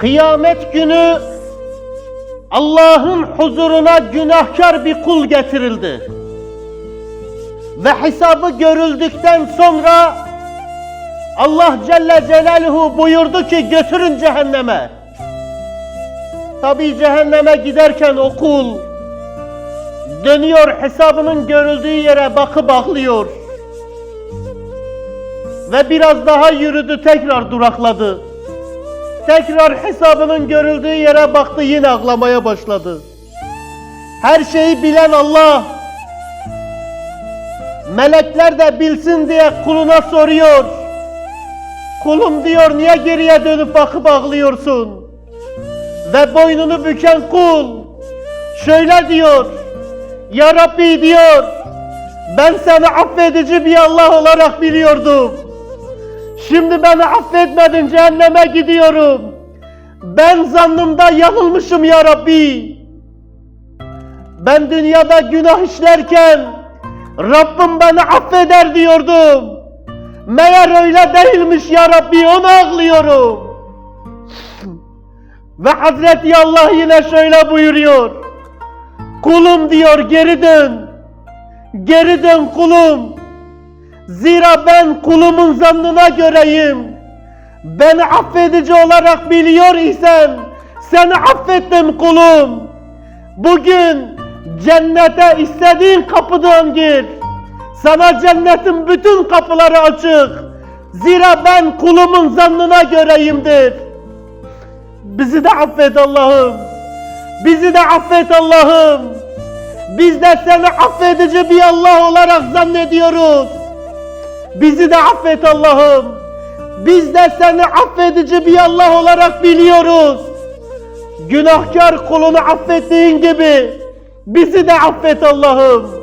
Kıyamet günü Allah'ın huzuruna günahkar bir kul getirildi. Ve hesabı görüldükten sonra Allah Celle Celaluhu buyurdu ki götürün cehenneme. Tabi cehenneme giderken o kul dönüyor hesabının görüldüğü yere bakı bağlıyor. Ve biraz daha yürüdü tekrar durakladı. Tekrar hesabının görüldüğü yere baktı yine ağlamaya başladı. Her şeyi bilen Allah melekler de bilsin diye kuluna soruyor. Kulum diyor niye geriye dönüp bakıp ağlıyorsun? Ve boynunu büken kul şöyle diyor. Ya Rabbi diyor. Ben seni affedici bir Allah olarak biliyordum. Şimdi beni affetmedin cehenneme gidiyorum. Ben zannımda yanılmışım ya Rabbi. Ben dünyada günah işlerken Rabbim beni affeder diyordum. Meğer öyle değilmiş ya Rabbi onu ağlıyorum. Ve Hazreti Allah yine şöyle buyuruyor. Kulum diyor geri dön. Geri dön kulum. Zira ben kulumun zannına göreyim. Beni affedici olarak biliyor isen seni affettim kulum. Bugün cennete istediğin kapıdan gir. Sana cennetin bütün kapıları açık. Zira ben kulumun zannına göreyimdir. Bizi de affet Allah'ım. Bizi de affet Allah'ım. Biz de seni affedici bir Allah olarak zannediyoruz. Bizi de affet Allah'ım. Biz de seni affedici bir Allah olarak biliyoruz. Günahkar kulunu affettiğin gibi bizi de affet Allah'ım.